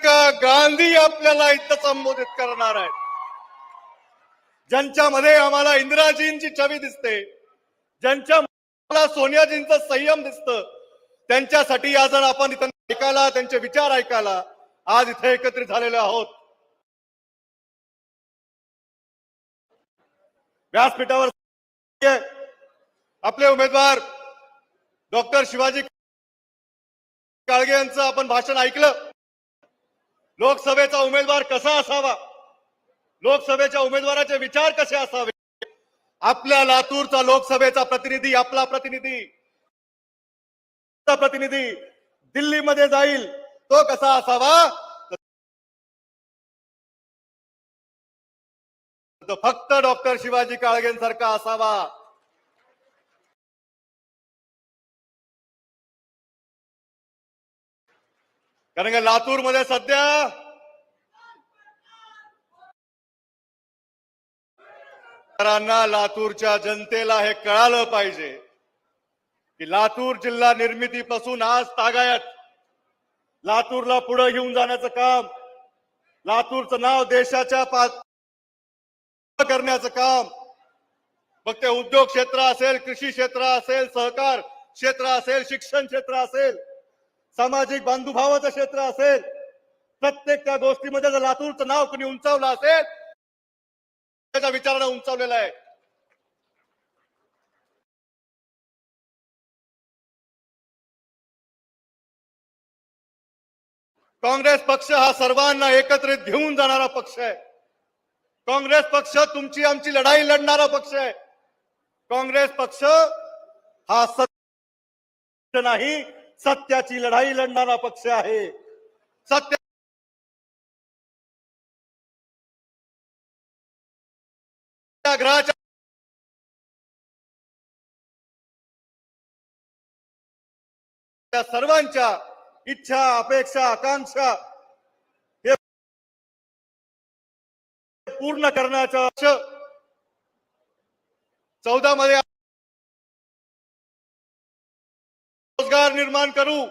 प्रियंका गांधी आपल्याला इथं संबोधित करणार आहेत. ज्यांच्यामध्ये आम्हाला इंदिराजींची छवी दिसते ज्यांच्या सोनियाजींच संयम दिसत त्यांच्यासाठी आज आपण इथं ऐकायला त्यांचे विचार ऐकायला आज इथे एकत्रित झालेलो आहोत. व्यासपीठावर आपले उमेदवार डॉक्टर शिवाजी काळगे यांचं आपण भाषण ऐकलं. लोकसभेचा उमेदवार कसा असावा? लोकसभेच्या उमेदवाराचे विचार कसे असावे? आपल्या लातूरचा लोकसभेचा प्रतिनिधी आपला प्रतिनिधी. प्रतिनिधी दिल्लीमध्ये जाईल. तो कसा असावा? तो फक्त डॉक्टर शिवाजी काळगेंसारखा असावा. कारण का लातूरमध्ये सध्या लातूरच्या जनतेला हे कळालं पाहिजे की लातूर जिल्हा निर्मितीपासून आज तागायत. लातूरला पुढे घेऊन जाण्याचं काम लातूरचं नाव देशाच्या पात करण्याचं काम. मग ते उद्योग क्षेत्र असेल कृषी क्षेत्र असेल सहकार क्षेत्र असेल शिक्षण क्षेत्र असेल सामाजिक बांधुभावाचं क्षेत्र असेल प्रत्येक त्या गोष्टीमध्ये जर लातूरचं नाव कोणी उंचावलं असेल त्याच्या विचारानं उंचावलेला आहे. काँग्रेस पक्ष हा सर्वांना एकत्रित घेऊन जाणारा पक्ष आहे. काँग्रेस पक्ष तुमची आमची लढाई लढणारा पक्ष आहे. काँग्रेस पक्ष हा सत्य नाही सत्याची लढाई लढणारा पक्ष आहे. सत्य ग्रहाच्या त्या सर्वांच्या इच्छा अपेक्षा आकांक्षा हे पूर्ण करण्याचं चौदा मध्ये रोजगार निर्माण करू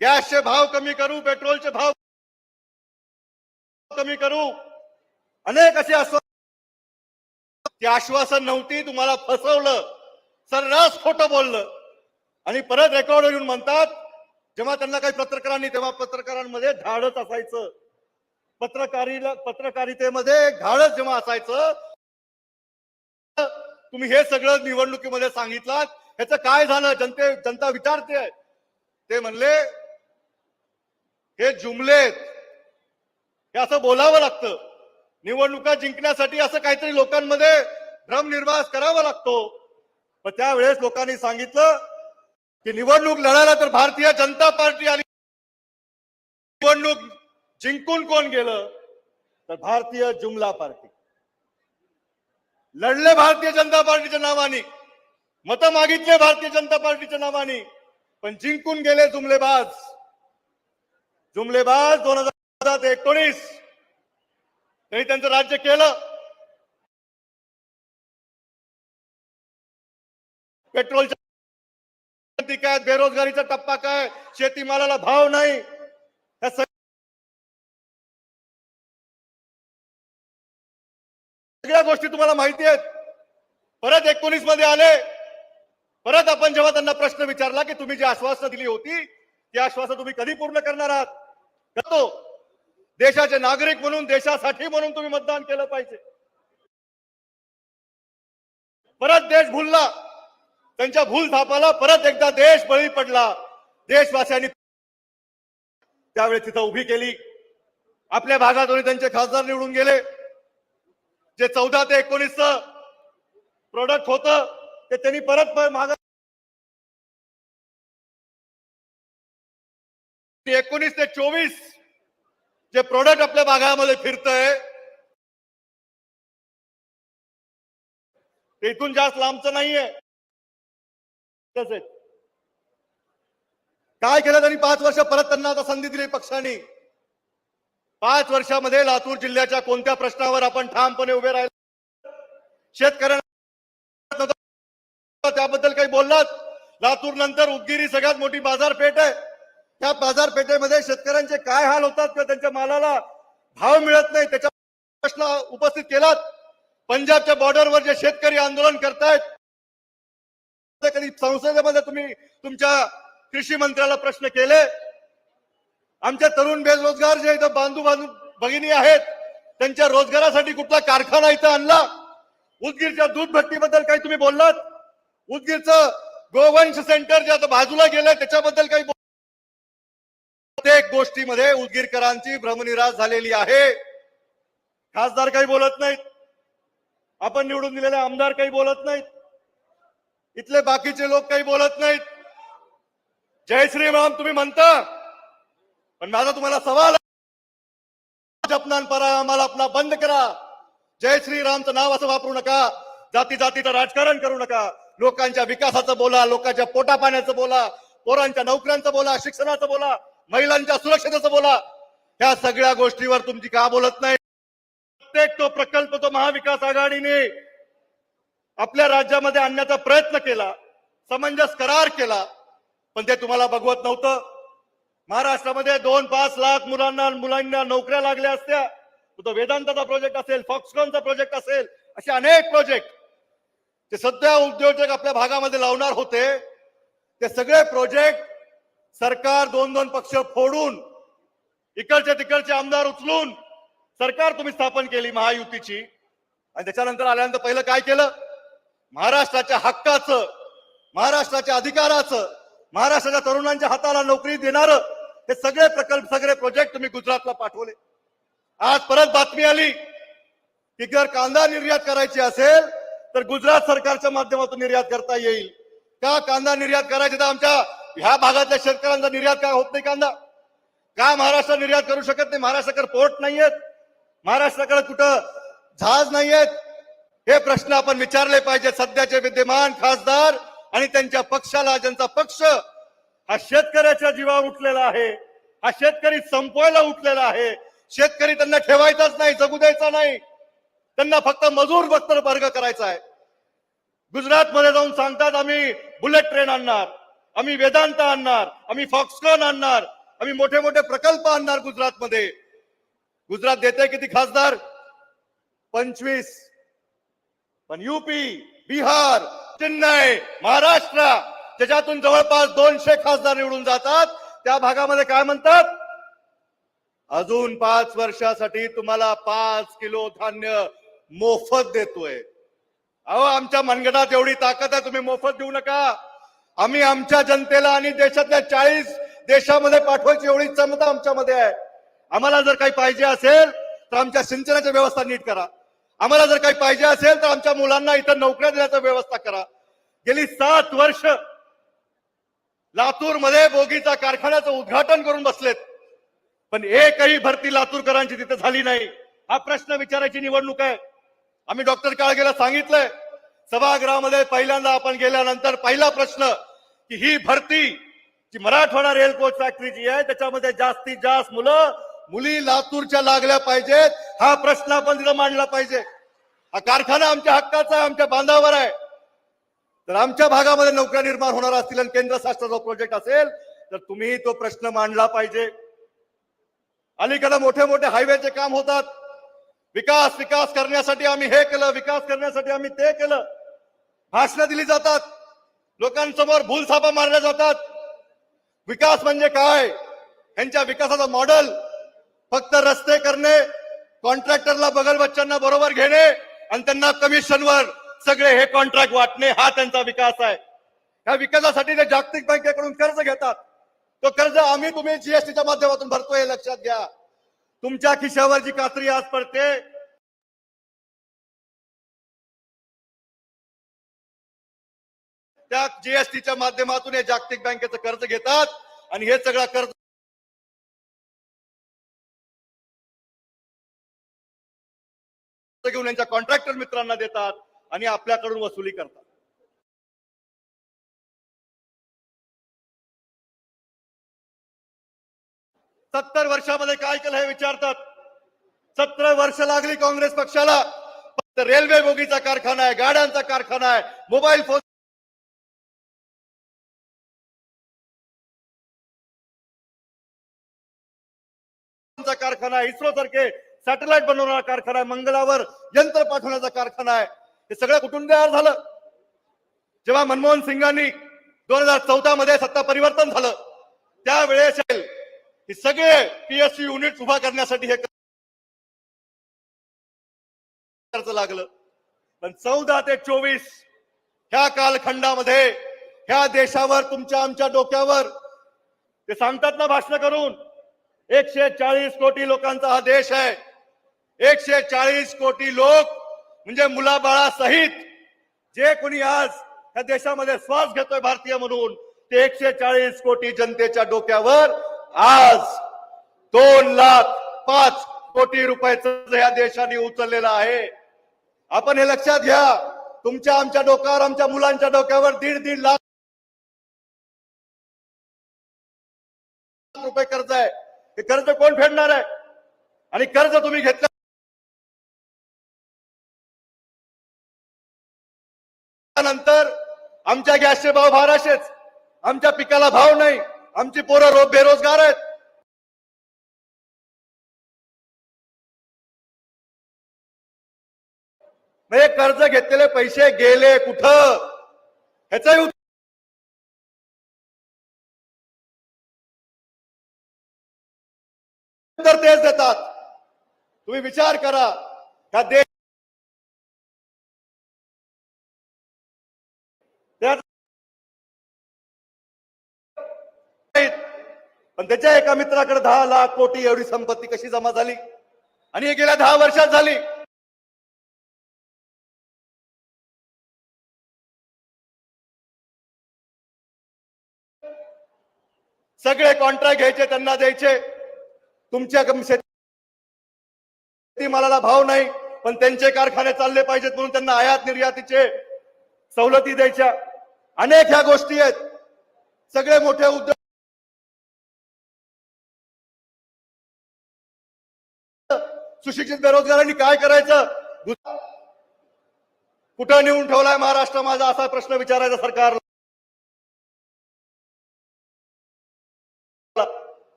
गॅसचे भाव कमी करू पेट्रोलचे भाव कमी करू. अनेक असे आश्वासन ती आश्वासन नव्हती तुम्हाला फसवलं. सर्रास खोटं बोललं. आणि परत रेकॉर्ड येऊन म्हणतात जेव्हा त्यांना काही पत्रकारांनी तेव्हा पत्रकारांमध्ये धाडच असायचं. पत्रकारीला पत्रकारितेमध्ये धाडच जेव्हा असायचं तुम्ही हे सगळं निवडणुकीमध्ये सांगितलं ह्याचं काय झालं? जनते जनता विचारते. ते म्हणले हे जुमलेत. हे असं बोलावं लागतं. निवडणुका जिंकण्यासाठी असं काहीतरी लोकांमध्ये भ्रमनिर्वास करावा लागतो. पण त्यावेळेस लोकांनी सांगितलं की निवडणूक लढायला तर भारतीय जनता पार्टी आली. निवडणूक जिंकून कोण गेलं? तर भारतीय जुमला पार्टी. लढले भारतीय जनता पार्टीच्या नावाने. मतं मागितले भारतीय जनता पार्टीच्या नावाने पण जिंकून गेले जुमलेबाज. जुमलेबाज दोन हजार एकोणीस. त्यांनी त्यांचं राज्य केलं. पेट्रोलच्या काय बेरोजगारीचा टप्पा काय? शेतीमालाला भाव नाही. सगळ्या गोष्टी तुम्हाला माहिती आहेत. परत एकोणीसमध्ये आले. परत आपण जेव्हा त्यांना प्रश्न विचारला की तुम्ही जी आश्वासनं दिली होती ती आश्वासन तुम्ही कधी पूर्ण करणार आहात? करतो. देशाचे नागरिक म्हणून देशासाठी म्हणून तुम्ही मतदान केलं पाहिजे. परत देश भुलला. त्यांच्या भूल थापाला. परत एकदा देश बळी पडला. देशवासियांनी त्यावेळी तिथं उभी केली. आपल्या भागातून त्यांचे खासदार निवडून गेले. जे चौदा ते एकोणीस प्रोडक्ट होत ते त्यांनी परत माग एकोणीस ते चोवीस जे प्रोडक्ट आपल्या भागामध्ये फिरतय ते इथून जास्त लांबचं नाहीये. तसेच काय केलं त्यांनी पाच वर्ष परत त्यांना आता संधी दिली पक्षाने? पाच वर्षामध्ये लातूर जिल्ह्याच्या कोणत्या प्रश्नावर आपण ठामपणे उभे राहिले? शेतकऱ्यांना त्याबद्दल काही बोललात? लातूर नंतर उदगिरी सगळ्यात मोठी बाजारपेठ आहे. त्या बाजारपेठेमध्ये शेतकऱ्यांचे काय हाल होतात किंवा त्यांच्या मालाला भाव मिळत नाही त्याच्या प्रश्न उपस्थित केलात. पंजाबच्या बॉर्डरवर जे शेतकरी आंदोलन करतायत कधी संसदेमध्ये तुम्ही तुमच्या कृषी मंत्र्याला प्रश्न केले? आमच्या तरुण बेरोजगार जे इथं बांधू बांधू भगिनी आहेत त्यांच्या रोजगारासाठी कुठला कारखाना इथं आणला? उदगीरच्या दूध भट्टीबद्दल काही तुम्ही बोललात? उदगीरचं गोवंश सेंटर जे आता बाजूला गेलंय त्याच्याबद्दल काही बोल- प्रत्येक गोष्टीमध्ये उदगीरकरांची भ्रमनिराश झालेली आहे. खासदार काही बोलत नाहीत. आपण निवडून दिलेले आमदार काही बोलत नाहीत. इथले बाकीचे लोक काही बोलत नाहीत. जय श्रीराम तुम्ही म्हणता. पण माझा तुम्हाला सवाल आहे. जपनान परा आम्हाला आपला बंद करा. जय श्रीरामचं नाव असं वापरू नका. जाती जातीचं राजकारण करू नका. लोकांच्या विकासाचं बोला लोकांच्या पोटापाण्याचं बोला पोरांच्या नोकऱ्यांचं बोला शिक्षणाचं बोला महिलांच्या सुरक्षेचं बोला. ह्या सगळ्या गोष्टीवर तुमची का बोलत नाही? प्रत्येक तो प्रकल्प तो महाविकास आघाडीने आपल्या राज्यामध्ये आणण्याचा प्रयत्न केला समंजस करार केला पण ते तुम्हाला बघवत नव्हतं. महाराष्ट्रामध्ये दोन पाच लाख मुलांना मुलांना नोकऱ्या लागल्या असत्या. तो वेदांताचा प्रोजेक्ट असेल फॉक्सकॉनचा प्रोजेक्ट असेल असे अनेक प्रोजेक्ट ते सध्या उद्योजक आपल्या भागामध्ये लावणार होते ते सगळे प्रोजेक्ट सरकार दोन दोन पक्ष फोडून इकडचे तिकडचे आमदार उचलून सरकार तुम्ही स्थापन केली महायुतीची. आणि त्याच्यानंतर आल्यानंतर पहिलं काय केलं? महाराष्ट्राच्या हक्काचं महाराष्ट्राच्या अधिकाराचं महाराष्ट्राच्या तरुणांच्या हाताला नोकरी देणार हे सगळे प्रकल्प सगळे प्रोजेक्ट तुम्ही गुजरातला पाठवले. आज परत बातमी आली की जर कांदा निर्यात करायची असेल तर गुजरात सरकारच्या माध्यमातून निर्यात करता येईल. का कांदा निर्यात करायचा? तर आमच्या ह्या भागातल्या शेतकऱ्यांचा निर्यात का होत नाही कांदा? का महाराष्ट्र निर्यात करू शकत नाही? महाराष्ट्राकडे पोर्ट नाहीयेत. महाराष्ट्राकडे कुठं जहाज नाहीयेत? हे प्रश्न आपण विचारले पाहिजे सध्याचे विद्यमान खासदार आणि त्यांच्या पक्षाला ज्यांचा पक्ष हा शेतकऱ्याच्या जीवावर उठलेला आहे हा शेतकरी संपवायला उठलेला आहे. शेतकरी त्यांना ठेवायचाच नाही जगू द्यायचा नाही. त्यांना फक्त मजूर फक्त वर्ग करायचा आहे. गुजरात मध्ये जाऊन सांगतात आम्ही बुलेट ट्रेन आणणार आम्ही वेदांत आणणार आम्ही फॉक्सकॉन आणणार आम्ही मोठे मोठे प्रकल्प आणणार गुजरात मध्ये गुजरात देते किती खासदार? पंचवीस. पण युपी बिहार चेन्नई महाराष्ट्र त्याच्यातून जवळपास दोनशे खासदार निवडून जातात त्या भागामध्ये काय म्हणतात? अजून पाच वर्षासाठी तुम्हाला पाच किलो धान्य मोफत देतोय. अहो आमच्या मनगटात एवढी ताकद आहे तुम्ही मोफत देऊ नका. आम्ही आमच्या जनतेला आणि देशातल्या चाळीस देशामध्ये पाठवायची एवढी क्षमता आमच्यामध्ये आहे. आम्हाला जर काही पाहिजे असेल तर आमच्या सिंचनाची व्यवस्था नीट करा. आम्हाला जर काही पाहिजे असेल तर आमच्या मुलांना इथं नोकऱ्या देण्याची व्यवस्था करा. गेली सात वर्ष लातूरमध्ये बोगीचा कारखान्याचं उद्घाटन करून बसलेत. पण एकही भरती लातूरकरांची तिथे झाली नाही. हा प्रश्न विचारायची निवडणूक आहे. आम्ही डॉक्टर काळगेला सांगितलंय सभागृहामध्ये पहिल्यांदा आपण गेल्यानंतर पहिला प्रश्न की ही भरती जी मराठवाडा रेल कोच फॅक्टरीची आहे त्याच्यामध्ये जास्तीत जास्त मुलं मुली लातूरच्या लागल्या पाहिजेत हा प्रश्न आपण तिथं मांडला पाहिजे. हा कारखाना आमच्या हक्काचा आहे आमच्या बांधावर आहे. तर आमच्या भागामध्ये नोकऱ्या निर्माण होणार असतील आणि केंद्र शासनाचा प्रोजेक्ट असेल तर तुम्ही तो प्रश्न मांडला पाहिजे. अलीकडे मोठे मोठे हायवेचे काम होतात. विकास विकास करण्यासाठी आम्ही हे केलं विकास करण्यासाठी आम्ही ते केलं. भाषणं दिली जातात. लोकांसमोर भूलसापा मारल्या जातात. विकास म्हणजे काय? यांच्या विकासाचं मॉडेल फक्त रस्ते करणे कॉन्ट्रॅक्टरला बगल बच्चांना बरोबर घेणे आणि त्यांना कमिशनवर सगळे हे कॉन्ट्रॅक्ट वाटणे हा त्यांचा विकास आहे. या विकासासाठी ते जागतिक बँकेकडून कर्ज घेतात. तो कर्ज आम्ही तुम्ही जीएसटीच्या माध्यमातून भरतोय हे लक्षात घ्या. तुमच्या खिशावर जी कात्री आज पडते त्या जीएसटीच्या माध्यमातून हे जागतिक बँकेचं कर्ज घेतात आणि हे सगळं कर्ज घेऊन यांच्या कॉन्ट्रॅक्टर मित्रांना देतात आणि आपल्याकडून वसुली करतात. सत्तर वर्षामध्ये काय केलं हे विचारतात. सतरा वर्ष लागली काँग्रेस पक्षाला. फक्त रेल्वे बोगीचा कारखाना आहे गाड्यांचा कारखाना आहे मोबाईल फोन कारखाना आहे इस्रो सारखे सॅटेलाइट बनवणारा कारखाना आहे मंगलावर यंत्र पाठवण्याचा कारखाना आहे. हे सगळं कुठून तयार झालं? जेव्हा मनमोहन सिंगांनी दोन हजार चौदा मध्ये सत्ता परिवर्तन झालं त्यावेळेस हे सगळे पीएससी युनिट उभा करण्यासाठी हे खर्च लागलं. पण चौदा ते चोवीस ह्या कालखंडामध्ये ह्या देशावर तुमच्या आमच्या डोक्यावर ते सांगतात ना भाषण करून एकशे चाळीस कोटी लोकांचा हा देश आहे. एकशे चाळीस कोटी लोक म्हणजे मुलाबाळासहित जे कोणी आज ह्या देशामध्ये श्वास घेतोय भारतीय म्हणून ते एकशे चाळीस कोटी जनतेच्या डोक्यावर आज दोन लाख पाच कोटी रुपयाचं या देशाने उचललेलं आहे आपण हे लक्षात घ्या. तुमच्या आमच्या डोक्यावर आमच्या मुलांच्या डोक्यावर दीड दीड लाख रुपये कर्ज आहे. हे कर्ज कोण फेडणार आहे? आणि कर्ज तुम्ही घेतलं नंतर आमच्या गॅसचे भाव बाराशेच आमच्या पिकाला भाव नाही. आमची पोरं रोज बेरोजगार आहेत. म्हणजे हे कर्ज घेतलेले पैसे गेले कुठं? ह्याचंही उत्तर तेच देतात. तुम्ही विचार करा. का देश पण त्याच्या एका मित्राकडे दहा लाख कोटी एवढी संपत्ती कशी जमा झाली? आणि हे गेल्या दहा वर्षात झाली. सगळे कॉन्ट्रॅक्ट घ्यायचे त्यांना द्यायचे. तुमच्या शेतीमालाला भाव नाही पण त्यांचे कारखाने चालले पाहिजेत म्हणून त्यांना आयात निर्यातीचे सवलती द्यायच्या. अनेक ह्या गोष्टी आहेत. सगळे मोठे उद्योग सुशिक्षित बेरोजगारांनी काय करायचं? कुठं नेऊन ठेवलाय महाराष्ट्र माझा असा प्रश्न विचारायचा सरकारला.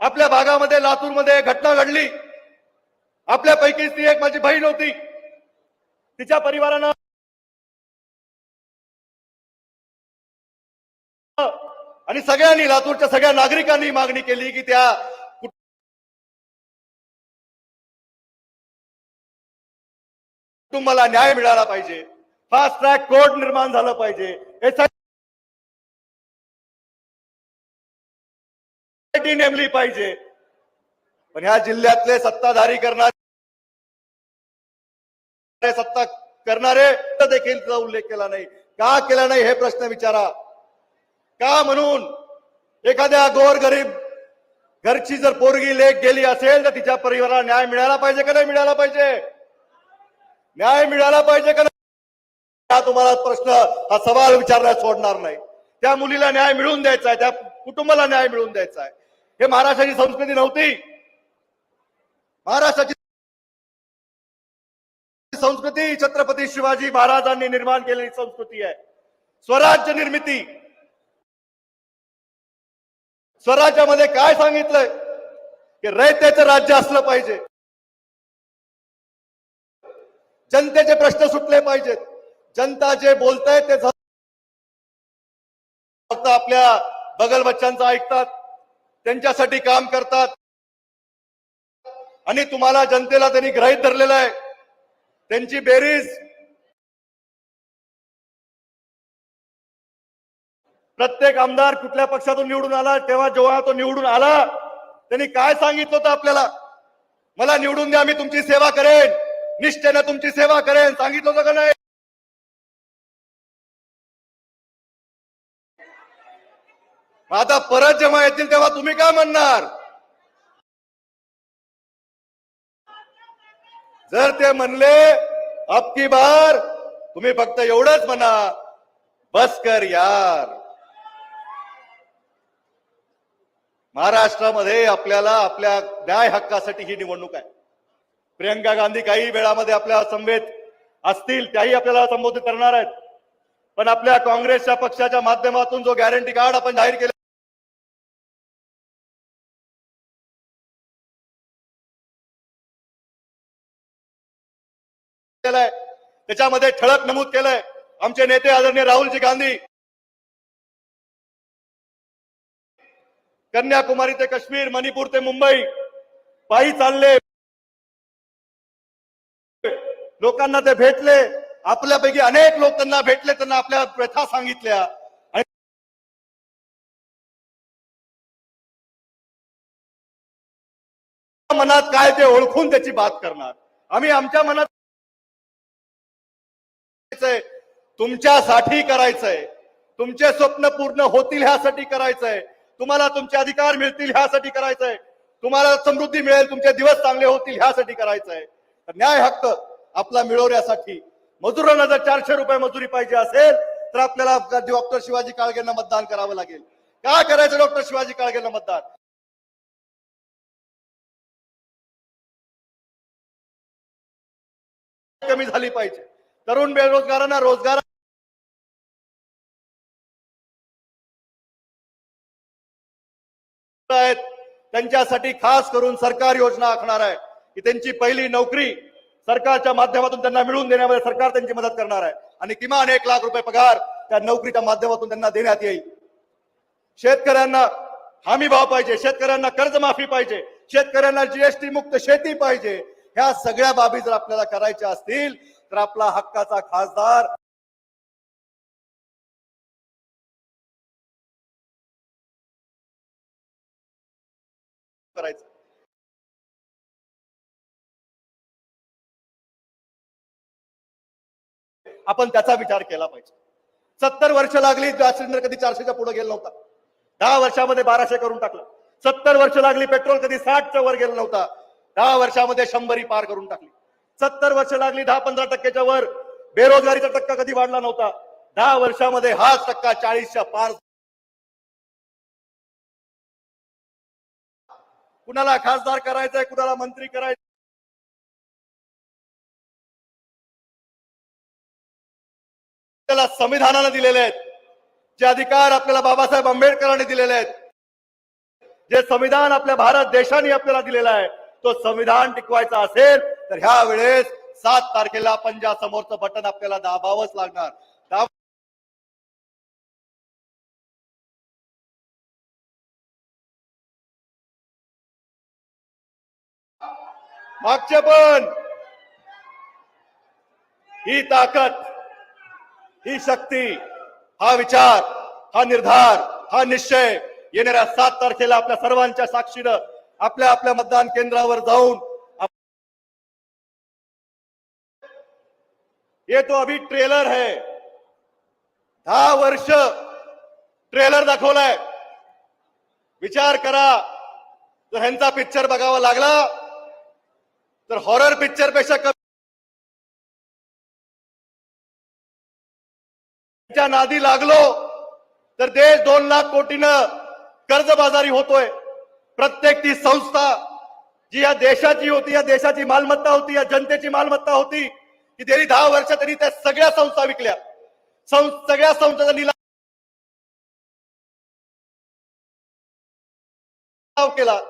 आपल्या भागामध्ये लातूरमध्ये घटना घडली. आपल्यापैकी ती एक माझी बहीण होती. तिच्या परिवारानं आणि सगळ्यांनी लातूरच्या सगळ्या नागरिकांनी मागणी केली की त्या कुटुंबाला न्याय मिळाला पाहिजे. फास्ट ट्रॅक कोर्ट निर्माण झालं पाहिजे. एसआयटी नेमली पाहिजे. पण ह्या जिल्ह्यातले सत्ताधारी करणारे सत्ता करणारे देखील तिचा उल्लेख केला नाही. का केला नाही हे प्रश्न विचारा. का म्हणून एखाद्या गोर गरीब घरची जर पोरगी लेख गेली असेल तर तिच्या परिवाराला न्याय मिळाला पाहिजे का नाही मिळाला पाहिजे? न्याय मिळाला पाहिजे का नाही? तुम्हाला प्रश्न हा सवाल विचारण्यास सोडणार नाही. त्या मुलीला न्याय मिळवून द्यायचा आहे त्या कुटुंबाला न्याय मिळवून द्यायचा आहे. हे महाराष्ट्राची संस्कृती नव्हती. महाराष्ट्राची संस्कृती छत्रपती शिवाजी महाराजांनी निर्माण केलेली संस्कृती आहे. स्वराज्य निर्मिती. स्वराज्यामध्ये काय सांगितलंय? की रयतेचं राज्य असलं पाहिजे. जनतेचे प्रश्न सुटले पाहिजेत. जनता जे बोलताय ते फक्त आपल्या बगल बच्चांचं ऐकतात. त्यांच्यासाठी काम करतात. आणि तुम्हाला जनतेला त्यांनी ग्रहित धरलेलं आहे. त्यांची बेरीज प्रत्येक आमदार कुठल्या पक्षातून निवडून आला तेव्हा जेव्हा तो निवडून आला त्यांनी काय सांगितलं होतं आपल्याला? मला निवडून द्या मी तुमची सेवा करेन. निष्ठेनं तुमची सेवा करेन. सांगितलं होतं का नाही? आता परत जेव्हा येतील तेव्हा तुम्ही काय म्हणणार? जर ते म्हणले अब बार तुम्ही फक्त एवढंच म्हणा बस कर यार. महाराष्ट्रामध्ये आपल्याला आपल्या न्याय हक्कासाठी ही निवडणूक आहे. प्रियंका गांधी काही वेळामध्ये आपल्या समवेत असतील त्याही आपल्याला संबोधित करणार आहेत. पण आपल्या काँग्रेसच्या पक्षाच्या माध्यमातून जो गॅरंटी कार्ड आपण जाहीर केला त्याच्यामध्ये ठळक नमूद केलंय. आमचे नेते आदरणीय राहुलजी गांधी. कन्याकुमारी ते काश्मीर मणिपूर ते मुंबई. पायी चालले. लोकांना ते भेटले. आपल्यापैकी अनेक लोक त्यांना भेटले त्यांना आपल्या व्यथा सांगितल्या. मनात काय ते ओळखून त्याची बात करणार. आम्ही आमच्या मनात तुमच्यासाठी करायचंय. तुमचे स्वप्न पूर्ण होतील ह्यासाठी करायचंय. तुम्हाला तुमचे अधिकार मिळतील ह्यासाठी करायचंय. तुम्हाला समृद्धी मिळेल तुमचे दिवस चांगले होतील ह्यासाठी करायचंय. न्याय हक्क आपला मिळवण्यासाठी. मजुरांना जर चारशे रुपये मजुरी पाहिजे असेल तर आपल्याला डॉक्टर शिवाजी काळगेंना मतदान करावं लागेल. का करायचं डॉक्टर शिवाजी काळगेंना मतदान? कमी झाली पाहिजे. तरुण बेरोजगारांना रोजगार आहेत. त्यांच्यासाठी खास करून सरकार योजना आखणार आहे. की त्यांची पहिली नोकरी सरकारच्या माध्यमातून त्यांना मिळवून देण्यामध्ये सरकार त्यांची मदत करणार आहे. आणि किमान एक लाख रुपये पगार त्या नोकरीच्या माध्यमातून त्यांना देण्यात येईल. शेतकऱ्यांना हमी भाव पाहिजे शेतकऱ्यांना कर्जमाफी पाहिजे शेतकऱ्यांना जीएसटी मुक्त शेती पाहिजे ह्या सगळ्या बाबी जर आपल्याला करायच्या असतील तर आपला हक्काचा खासदार करायचं. आपण त्याचा विचार केला पाहिजे. सत्तर वर्ष लागली सिलेंडर कधी चारशेच्या पुढे गेला नव्हता. दहा वर्षामध्ये बाराशे करून टाकलं. सत्तर वर्ष लागली पेट्रोल कधी साठच्या वर गेला नव्हता. दहा वर्षामध्ये शंभरी पार करून टाकली. सत्तर वर्ष लागली दहा पंधरा टक्क्याच्या वर बेरोजगारीचा टक्का कधी वाढला नव्हता. दहा वर्षामध्ये हाच टक्का चाळीसच्या पार कुणाला खासदार करायचंय कुणाला मंत्री करायचं त्याला संविधानानं दिलेले आहेत. जे अधिकार आपल्याला बाबासाहेब आंबेडकरांनी दिलेले आहेत. जे संविधान आपल्या भारत देशाने आपल्याला दिलेला आहे तो संविधान टिकवायचा असेल तर ह्या वेळेस सात तारखेला पंजा समोरचं बटन आपल्याला दाबावंच लागणार. मागचे पण. ही ताकद ही शक्ती हा विचार हा निर्धार हा निश्चय येणाऱ्या सात तारखेला आपल्या सर्वांच्या साक्षीनं आपल्या आपल्या मतदान केंद्रावर जाऊन ये तो अभी ट्रेलर है. दहा वर्ष ट्रेलर दाखवलाय. विचार करा. जर ह्यांचा पिक्चर बघावा लागला तर हॉरर पिक्चरपेक्षा कमी च्या नादी लागलो तर देश दोन लाख कोटीनं कर्जबाजारी होतोय. प्रत्येक ती संस्था जी या देशाची होती या देशाची मालमत्ता होती या जनतेची मालमत्ता होती की गेली दहा वर्ष तरी त्या सगळ्या संस्था विकल्या. सं- सगळ्या संस्थांचा निलाव केला.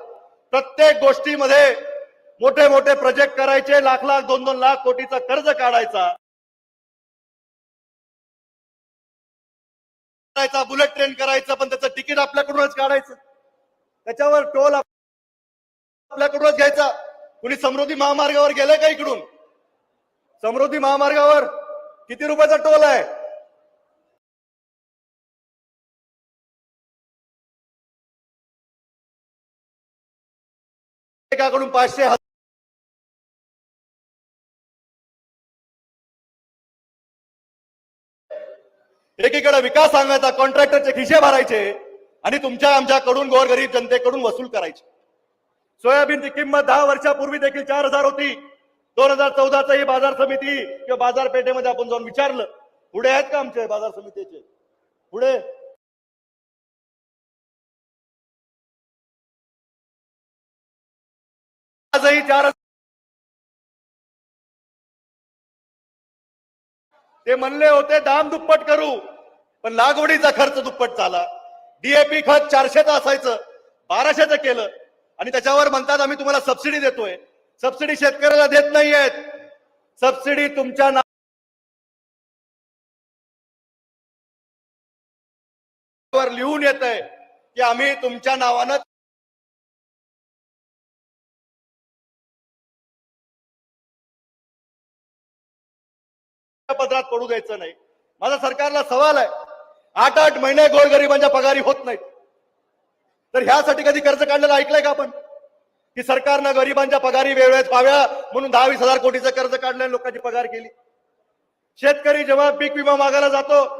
प्रत्येक गोष्टीमध्ये मोठे मोठे प्रोजेक्ट करायचे लाख लाख दोन दोन लाख कोटीचा कर्ज काढायचा. करायचा बुलेट ट्रेन करायचं पण त्याचं तिकीट आपल्याकडूनच काढायचं. त्याच्यावर टोल आपल्याकडूनच घ्यायचा. कुणी समृद्धी महामार्गावर गेलंय का इकडून? समृद्धी महामार्गावर किती रुपयाचा टोल आहे? एकाकडून पाचशे एकीकडे विकास सांगायचा कॉन्ट्रॅक्टरचे खिशे भरायचे आणि तुमच्या आमच्याकडून गोरगरीब जनतेकडून वसूल करायचे. सोयाबीनची किंमत दहा वर्षापूर्वी देखील चार हजार होती. दोन हजार चौदाचा ही बाजार समिती किंवा बाजारपेठेमध्ये आपण जाऊन विचारलं पुढे आहेत का आमचे बाजार समितीचे? पुढे? आजही चार ते म्हणले होते दाम दुप्पट करू. पण लागवडीचा खर्च दुप्पट झाला. डीएपी खत चारशेचं असायचं बाराशेचं केलं. आणि त्याच्यावर म्हणतात आम्ही तुम्हाला सबसिडी देतोय. सबसिडी शेतकऱ्याला देत नाहीयेत. सबसिडी तुमच्या ना लिहून येत आहे की आम्ही तुमच्या नावानं पदरात पडू द्यायचं नाही. माझा सरकारला सवाल आहे. आठ आठ महिने गोरगरिबांच्या पगारी होत नाहीत. तर ह्यासाठी कधी कर्ज काढलेलं ऐकलंय का आपण? की सरकारनं गरिबांच्या पगारी वेळेत व्हाव्या म्हणून दहा वीस हजार कोटीचं कर्ज काढलं लोकांची पगार केली. शेतकरी जेव्हा पीक विमा मागायला जातो